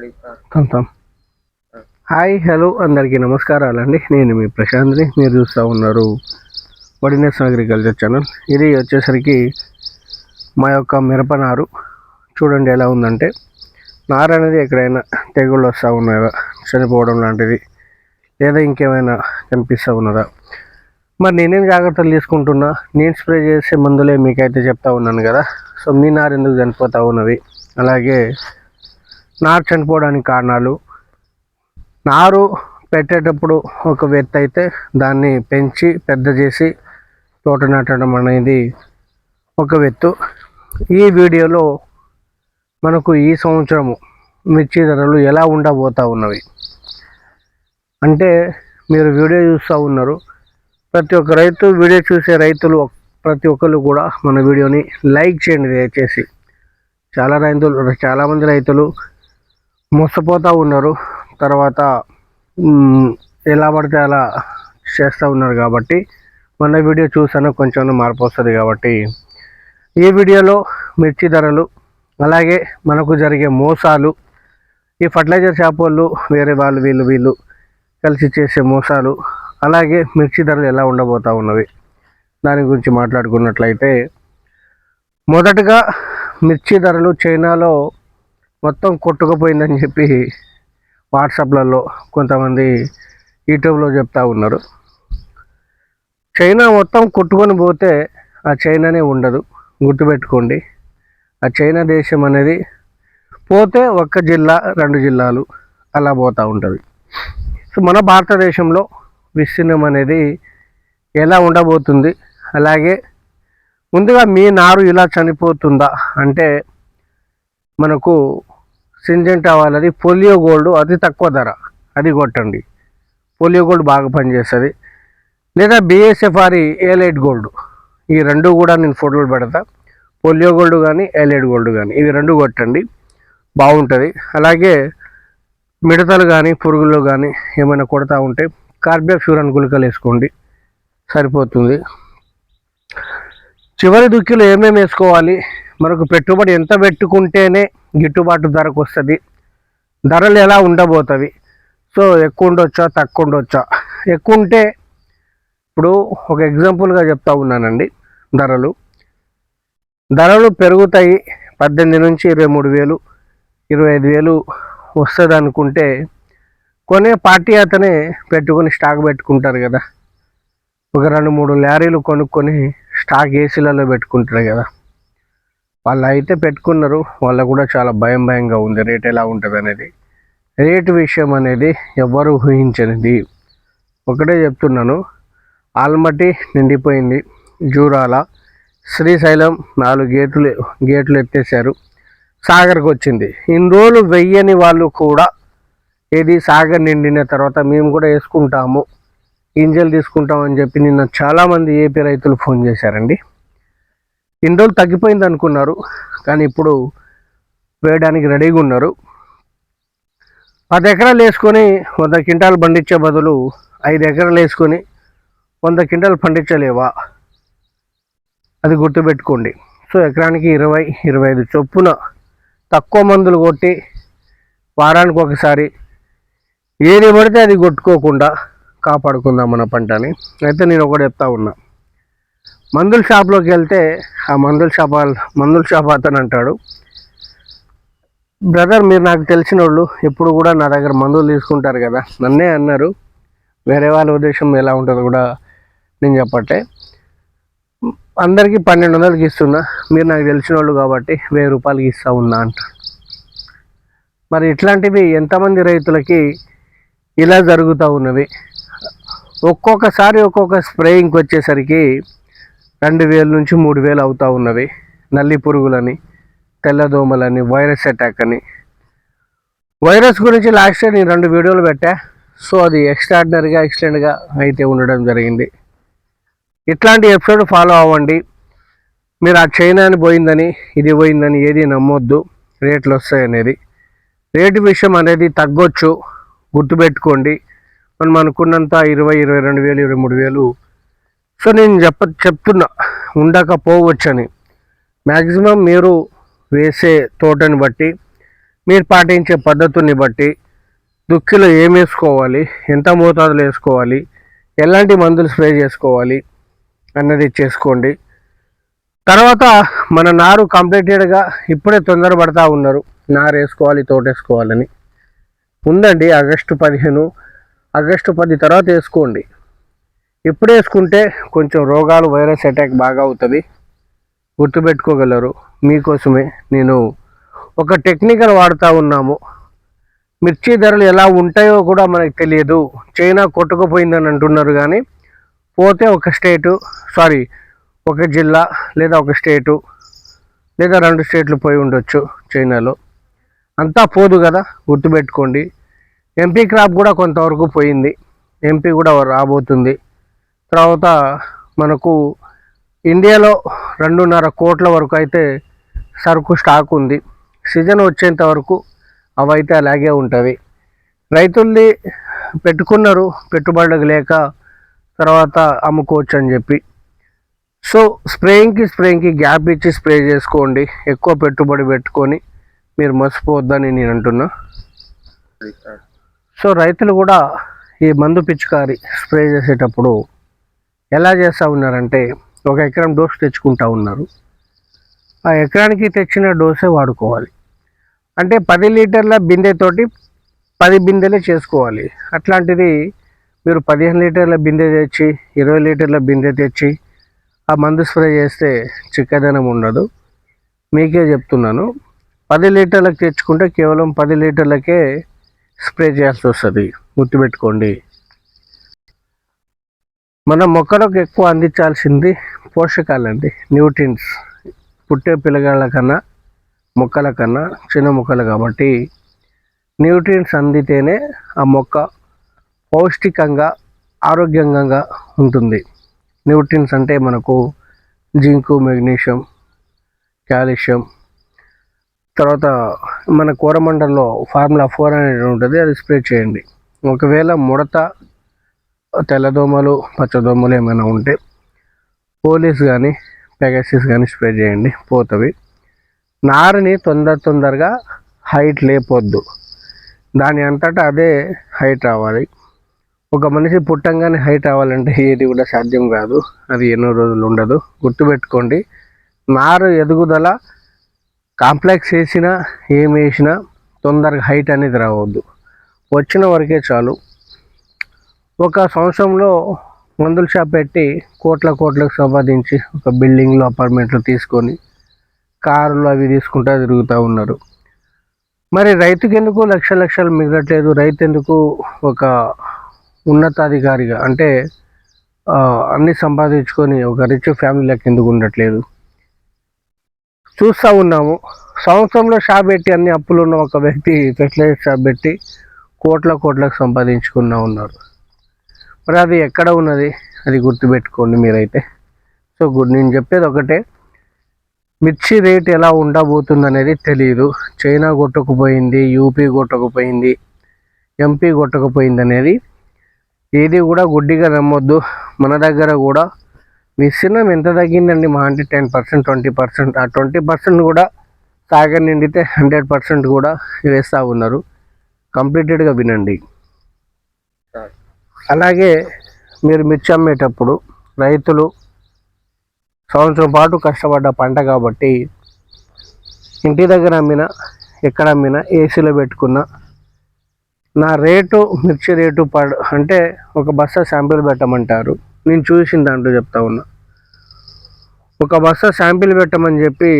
మాట్లాడిస్తా hi hello అందరికీ నమస్కారాలండి. నేను మీ ప్రశాంత్ని. మీరు చూస్తూ ఉన్నారు వడినెస్ అగ్రికల్చర్ ఛానల్. ఇది వచ్చేసరికి మా యొక్క మిరప నారు. చూడండి ఎలా ఉందంటే నారు అనేది ఎక్కడైనా తెగుళ్ళు వస్తూ ఉన్నాయా చనిపోవడం లాంటిది లేదా ఇంకేమైనా కనిపిస్తూ ఉన్నదా. మరి నేనేం జాగ్రత్తలు తీసుకుంటున్నా నేను స్ప్రే చేసే మందులే మీకైతే చెప్తా ఉన్నాను కదా. సో మీ నారు ఎందుకు చనిపోతూ ఉన్నవి? అలాగే నారు చనిపోవడానికి కారణాలు. నారు పెట్టేటప్పుడు ఒక వ్యక్తి అయితే దాన్ని పెంచి పెద్ద చేసి తోట నాటడం అనేది ఒక వ్యక్తు. ఈ వీడియోలో మనకు ఈ సంవత్సరము మిర్చి ధరలు ఎలా ఉండబోతా ఉన్నవి? అంటే మీరు వీడియో చూస్తూ ఉన్నారు. ప్రతి ఒక్క రైతు వీడియో చూసే రైతులు ప్రతి ఒక్కరు కూడా మన వీడియోని లైక్ చేయండి దయచేసి. చాలా రైతులు చాలామంది రైతులు మోసపోతూ ఉన్నారు. తర్వాత ఎలా పడితే అలా చేస్తూ ఉన్నారు కాబట్టి మన వీడియో చూసాను కొంచెం మార్పు వస్తుంది కాబట్టి. ఈ వీడియోలో మిర్చి ధరలు అలాగే మనకు జరిగే మోసాలు ఈ ఫర్టిలైజర్ షాప్ వాళ్ళు వేరే వాళ్ళు వీళ్ళు వీళ్ళు కలిసి చేసే మోసాలు అలాగే మిర్చి ధరలు ఎలా ఉండబోతా ఉన్నవి దాని గురించి మాట్లాడుకున్నట్లయితే మొదటగా మిర్చి ధరలు చైనాలో మొత్తం కొట్టుకుపోయిందని చెప్పి వాట్సాప్లలో కొంతమంది యూట్యూబ్లో చెప్తా ఉన్నారు. చైనా మొత్తం కొట్టుకొని పోతే ఆ చైనానే ఉండదు. గుర్తుపెట్టుకోండి. ఆ చైనా దేశం అనేది పోతే ఒక్క జిల్లా రెండు జిల్లాలు అలా పోతూ ఉంటుంది. సో మన భారతదేశంలో విస్తీర్ణం అనేది ఎలా ఉండబోతుంది? అలాగే ముందుగా మీ నారు ఇలా చనిపోతుందా? అంటే మనకు సింజెంటా వాళ్ళది పోలియో గోల్డ్ అతి తక్కువ ధర. అది కొట్టండి. పోలియో గోల్డ్ బాగా పనిచేస్తుంది. లేదా బిఎస్ఎఫ్ఆర్ఈ ఏలైట్ గోల్డ్. ఈ రెండు కూడా నేను ఫోటోలు పెడతా. పోలియో గోల్డ్ కానీ ఏలైట్ గోల్డ్ కానీ ఇవి రెండు కొట్టండి. బాగుంటుంది. అలాగే మిడతలు కానీ పురుగులు కానీ ఏమైనా కొడతా ఉంటే కార్బియాఫ్యూరన్ గుళికలు వేసుకోండి. సరిపోతుంది. చివరి దుక్కిలో ఏమేమి వేసుకోవాలి? మనకు పెట్టుబడి ఎంత పెట్టుకుంటేనే గిట్టుబాటు ధరకు వస్తుంది. ధరలు ఎలా ఉండబోతవి? సో ఎక్కువ ఉండొచ్చా తక్కువ ఉండొచ్చా ఎక్కువ ఉంటే ఇప్పుడు ఒక ఎగ్జాంపుల్గా చెప్తా ఉన్నానండి ధరలు. ధరలు పెరుగుతాయి పద్దెనిమిది నుంచి ఇరవై మూడు వేలు ఇరవై ఐదు వేలు వస్తుంది అనుకుంటే కొనే పార్టీ అతనే పెట్టుకొని స్టాక్ పెట్టుకుంటారు కదా. ఒక రెండు మూడు లారీలు కొనుక్కొని స్టాక్ ఏసీలలో పెట్టుకుంటారు కదా. వాళ్ళు అయితే పెట్టుకున్నారు. వాళ్ళకు కూడా చాలా భయం భయంగా ఉంది. రేట్ ఎలా ఉంటుంది అనేది. రేటు విషయం అనేది ఎవ్వరు ఊహించనిది. ఒకటే చెప్తున్నాను. ఆల్మట్టి నిండిపోయింది. జూరాల శ్రీశైలం నాలుగు గేట్లు గేట్లు ఎత్తేసారు సాగర్కి వచ్చింది ఇన్ని రోజులు వెయ్యని వాళ్ళు కూడా ఏది సాగర్ నిండిన తర్వాత మేము కూడా వేసుకుంటాము. గింజలు తీసుకుంటామని చెప్పి నిన్న చాలామంది ఏపీ రైతులు ఫోన్ చేశారండి. ఇన్ని రోజులు తగ్గిపోయింది అనుకున్నారు కానీ ఇప్పుడు వేయడానికి రెడీగా ఉన్నారు. పది ఎకరాలు వేసుకొని వంద క్వింటాలు పండించే బదులు ఐదు ఎకరాలు వేసుకొని వంద క్వింటాలు పండించలేవా? అది గుర్తుపెట్టుకోండి. సో ఎకరానికి ఇరవై ఇరవై ఐదు చొప్పున తక్కువ మందులు కొట్టి వారానికి ఒకసారి ఏది పడితే అది కొట్టుకోకుండా కాపాడుకుందాం మన పంటని. అయితే నేను ఒకటి చెప్తా ఉన్నా. మందుల షాప్లోకి వెళ్తే ఆ మందుల షాప్ మందుల షాప్ అతను అంటాడు బ్రదర్ మీరు నాకు తెలిసిన వాళ్ళు ఎప్పుడు కూడా నా దగ్గర మందులు తీసుకుంటారు కదా. నన్నే అన్నారు వేరే వాళ్ళ ఉద్దేశం ఎలా ఉంటుందో కూడా నేను చెప్పట్టే అందరికీ పన్నెండు వందలకి ఇస్తున్నా మీరు నాకు తెలిసిన వాళ్ళు కాబట్టి వెయ్యి రూపాయలకి ఇస్తా ఉన్నా అంట మరి ఇట్లాంటివి ఎంతమంది రైతులకి ఇలా జరుగుతూ ఉన్నవి. ఒక్కొక్కసారి ఒక్కొక్క స్ప్రేయింగ్కి వచ్చేసరికి రెండు వేల నుంచి మూడు వేలు అవుతూ ఉన్నవి. నల్లి పురుగులని తెల్లదోమలని వైరస్ అటాక్ అని వైరస్ గురించి లాస్ట్ నేను రెండు వీడియోలు పెట్టా. సో అది ఎక్స్ట్రాడినరీగా ఎక్సలెంట్గా అయితే ఉండడం జరిగింది. ఇట్లాంటి ఎపిసోడ్ ఫాలో అవ్వండి. మీరు ఆ చైనాని పోయిందని ఇది పోయిందని ఏది నమ్మొద్దు. రేట్లు వస్తాయి అనేది రేటు విషయం అనేది తగ్గొచ్చు. గుర్తుపెట్టుకోండి. మనం అనుకున్నంత ఇరవై ఇరవై రెండు వేలు ఇరవై మూడు వేలు సో నేను చెప్ప చెప్తున్నా ఉండకపోవచ్చని. మ్యాక్సిమం మీరు వేసే తోటని బట్టి మీరు పాటించే పద్ధతుల్ని బట్టి దుక్కిలో ఏం వేసుకోవాలి ఎంత మోతాదులో వేసుకోవాలి ఎలాంటి మందులు స్ప్రే చేసుకోవాలి అన్నది చేసుకోండి. తర్వాత మన నారు కంప్లీటెడ్గా ఇప్పుడే తొందరపడతా ఉన్నారు. నారు వేసుకోవాలి తోటేసుకోవాలని ఉందండి ఆగస్టు పదిహేను ఆగస్టు పది తర్వాత వేసుకోండి. ఇప్పుడు వేసుకుంటే కొంచెం రోగాలు వైరస్ అటాక్ బాగా అవుతుంది. గుర్తుపెట్టుకోగలరు. మీకోసమే నేను ఒక టెక్నికల్ వాడుతూ ఉన్నాము. మిర్చి ధరలు ఎలా ఉంటాయో కూడా మనకు తెలియదు. చైనా కొట్టుకుపోయిందని అంటున్నారు కానీ పోతే ఒక స్టేటు సారీ ఒక జిల్లా లేదా ఒక స్టేటు లేదా రెండు స్టేట్లు పోయి ఉండొచ్చు చైనాలో. అంతా పోదు కదా గుర్తుపెట్టుకోండి. ఎంపీ క్రాప్ కూడా కొంతవరకు పోయింది. ఎంపీ కూడా రాబోతుంది. తర్వాత మనకు ఇండియాలో రెండున్నర కోట్ల వరకు అయితే సరుకు స్టాక్ ఉంది. సీజన్ వచ్చేంత వరకు అవైతే అలాగే ఉంటుంది. రైతుల్ని పెట్టుకున్నారు పెట్టుబడులకు లేక తర్వాత అమ్ముకోవచ్చు అని చెప్పి. సో స్ప్రేయింగ్కి స్ప్రేయింగ్కి గ్యాప్ ఇచ్చి స్ప్రే చేసుకోండి. ఎక్కువ పెట్టుబడి పెట్టుకొని మీరు మర్చిపోవద్దని నేను అంటున్నా. సో రైతులు కూడా ఈ మందు పిచికారి స్ప్రే చేసేటప్పుడు ఎలా చేస్తూ ఉన్నారంటే ఒక ఎకరం డోస్ తెచ్చుకుంటా ఉన్నారు. ఆ ఎకరానికి తెచ్చిన డోసే వాడుకోవాలి. అంటే పది లీటర్ల బిందెతోటి పది బిందెలే చేసుకోవాలి. అట్లాంటిది మీరు పదిహేను లీటర్ల బిందె తెచ్చి ఇరవై లీటర్ల బిందె తెచ్చి ఆ మందు స్ప్రే చేస్తే చిక్కదనం ఉండదు. మీకే చెప్తున్నాను. పది లీటర్లకు తెచ్చుకుంటే కేవలం పది లీటర్లకే స్ప్రే చేయాల్సి వస్తుంది. గుర్తుపెట్టుకోండి. మన మొక్కలకు ఎక్కువ అందించాల్సింది పోషకాలండి న్యూట్రిన్స్ పుట్టే పిల్లగాళ్ళ కన్నా మొక్కల కన్నా చిన్న మొక్కలు కాబట్టి న్యూట్రియంట్స్ అందితేనే ఆ మొక్క పౌష్టికంగా ఆరోగ్యంగా ఉంటుంది. న్యూట్రియంట్స్ అంటే మనకు జింకు మెగ్నీషియం కాల్షియం. తర్వాత మన కూరమండల్లో ఫార్ములా ఫోర్ అనేది ఉంటుంది అది స్ప్రే చేయండి. ఒకవేళ ముడత తెల్లదోమలు పచ్చదోమలు ఏమైనా ఉంటే పోలీస్ కానీ పెగసిస్ కానీ స్ప్రే చేయండి పోతవి. నారుని తొందర తొందరగా హైట్ లేపొద్దు. దాని అంతటా అదే హైట్ రావాలి. ఒక మనిషి పుట్టంగానే హైట్ రావాలంటే ఏది కూడా సాధ్యం కాదు. అది ఎన్నో రోజులు ఉండదు. గుర్తుపెట్టుకోండి నారు ఎదుగుదల కాంప్లెక్స్ వేసినా ఏం వేసినా తొందరగా హైట్ అనేది రావద్దు. వచ్చిన వరకే చాలు. ఒక సంవత్సరంలో మందుల షాప్ పెట్టి కోట్ల కోట్లకు సంపాదించి ఒక బిల్డింగ్లో అపార్ట్మెంట్లు తీసుకొని కారులు అవి తీసుకుంటా తిరుగుతూ ఉన్నారు. మరి రైతుకి ఎందుకు లక్ష లక్షలు మిగలట్లేదు? రైతు ఎందుకు ఒక ఉన్నతాధికారిగా అంటే అన్నీ అన్ని సంపాదించుకొని ఒక రిచ్ ఫ్యామిలీలకు ఎందుకు ఉండట్లేదు? చూస్తూ ఉన్నాము. సంవత్సరంలో షాప్ పెట్టి అన్ని అప్పులు ఉన్న ఒక వ్యక్తి ఫెర్టిలైజర్ షాప్ పెట్టి కోట్ల కోట్లకు సంపాదించుకున్నా ఉన్నారు. మరి అది ఎక్కడ ఉన్నది అది గుర్తుపెట్టుకోండి మీరైతే. సో గుడ్ నేను చెప్పేది ఒకటే. మిర్చి రేట్ ఎలా ఉండబోతుంది అనేది తెలియదు చైనా కొట్టకపోయింది యూపీ కొట్టకపోయింది ఎంపీ కొట్టకపోయింది అనేది ఏది కూడా గుడ్డిగా నమ్మొద్దు. మన దగ్గర కూడా విస్తీర్ణం ఎంత తగ్గిందండి? మా అంటే టెన్ పర్సెంట్ ట్వంటీ పర్సెంట్. ఆ ట్వంటీ పర్సెంట్ కూడా సాగర్ నిండితే హండ్రెడ్ పర్సెంట్ కూడా వేస్తూ ఉన్నారు. కంప్లీటెడ్గా వినండి. అలాగే మీరు మిర్చి అమ్మేటప్పుడు రైతులు సంవత్సరం పాటు కష్టపడ్డ పంట కాబట్టి ఇంటి దగ్గర అమ్మినా ఎక్కడ అమ్మినా ఏసీలో పెట్టుకున్నా నా రేటు మిర్చి రేటు పడ అంటే ఒక బస్తా శాంపిల్ పెట్టమంటారు. నేను చూసిన దాంట్లో చెప్తా ఉన్నా. ఒక బస్తా శాంపిల్ పెట్టమని చెప్పి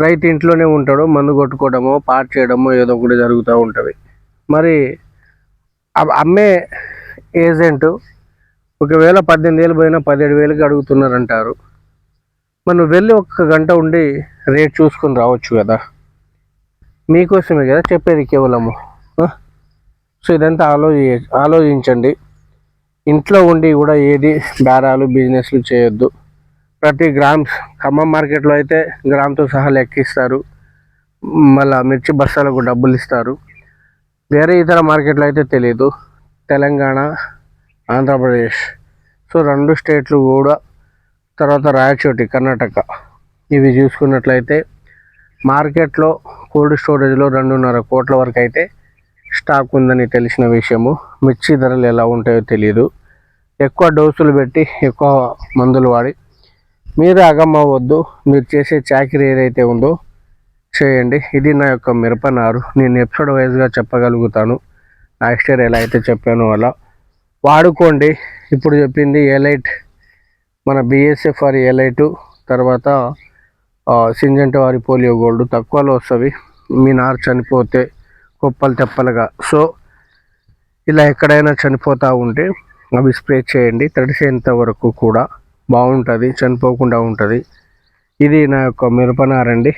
రైతు ఇంట్లోనే ఉంటాడు. మందు కొట్టుకోవడమో పాట చేయడమో ఏదో ఒకటి జరుగుతూ ఉంటుంది. మరి అమ్మే ఏజెంటు ఒకవేళ పద్దెనిమిది వేలు పోయినా పదిహేడు వేలకి అడుగుతున్నారంటారు మనం వెళ్ళి ఒక్క గంట ఉండి రేట్ చూసుకొని రావచ్చు కదా. మీకోసమే కదా చెప్పేది కేవలము. సో ఇదంతా ఆలోచి ఆలోచించండి. ఇంట్లో ఉండి కూడా ఏది బేరాలు బిజినెస్లు చేయొద్దు. ప్రతి గ్రామ్స్ ఖమ్మం మార్కెట్లో అయితే గ్రామ్తో సహా లెక్కిస్తారు. మళ్ళీ మిర్చి బస్తాలకు డబ్బులు ఇస్తారు వేరే ఇతర మార్కెట్లో అయితే తెలియదు తెలంగాణ ఆంధ్రప్రదేశ్ సో రెండు స్టేట్లు కూడా తర్వాత రాయచోటి కర్ణాటక. ఇవి చూసుకున్నట్లయితే మార్కెట్లో కోల్డ్ స్టోరేజ్లో రెండున్నర కోట్ల వరకు అయితే స్టాక్ ఉందని తెలిసిన విషయము. మిర్చి ధరలు ఎలా ఉంటాయో తెలియదు ఎక్కువ డోసులు పెట్టి ఎక్కువ మందులు వాడి మీరు అగమ్మవద్దు మీరు చేసే చాకరీ ఏదైతే ఉందో చేయండి. ఇది నా యొక్క మిరప నారు. నేను ఎపిసోడ్ వైజ్గా చెప్పగలుగుతాను. నెక్స్ట్ ఇయర్ ఎలా అయితే చెప్పానో అలా వాడుకోండి. ఇప్పుడు చెప్పింది ఎలైట్ మన బిఎస్ఎఫ్ ఆర్ ఏలైటు తర్వాత సింజంట వారి పోలియో గోల్డ్ తక్కువలో వస్తుంది మీ నారు చనిపోతే కుప్పలు తెప్పలుగా. సో ఇలా ఎక్కడైనా చనిపోతూ ఉంటే అవి స్ప్రే చేయండి. తడిసేంత వరకు కూడా బాగుంటుంది చనిపోకుండా ఉంటుంది. ఇది నా యొక్క మిరపనారండి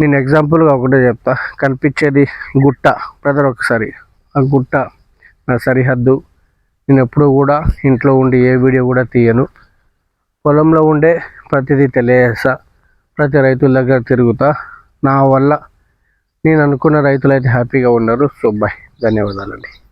నేను ఎగ్జాంపుల్గా ఒకటే చెప్తా. కనిపించేది గుట్ట. బ్రదర్ ఒకసారి. ఆ గుట్ట నా సరిహద్దు. నేను ఎప్పుడూ కూడా ఇంట్లో ఉండి ఏ వీడియో కూడా తీయను. పొలంలో ఉండే ప్రతిదీ తెలియజేస్తా. ప్రతి రైతుల దగ్గర తిరుగుతా. నా వల్ల నేను అనుకున్న రైతులు అయితే హ్యాపీగా ఉన్నారు. So bye. ధన్యవాదాలండి.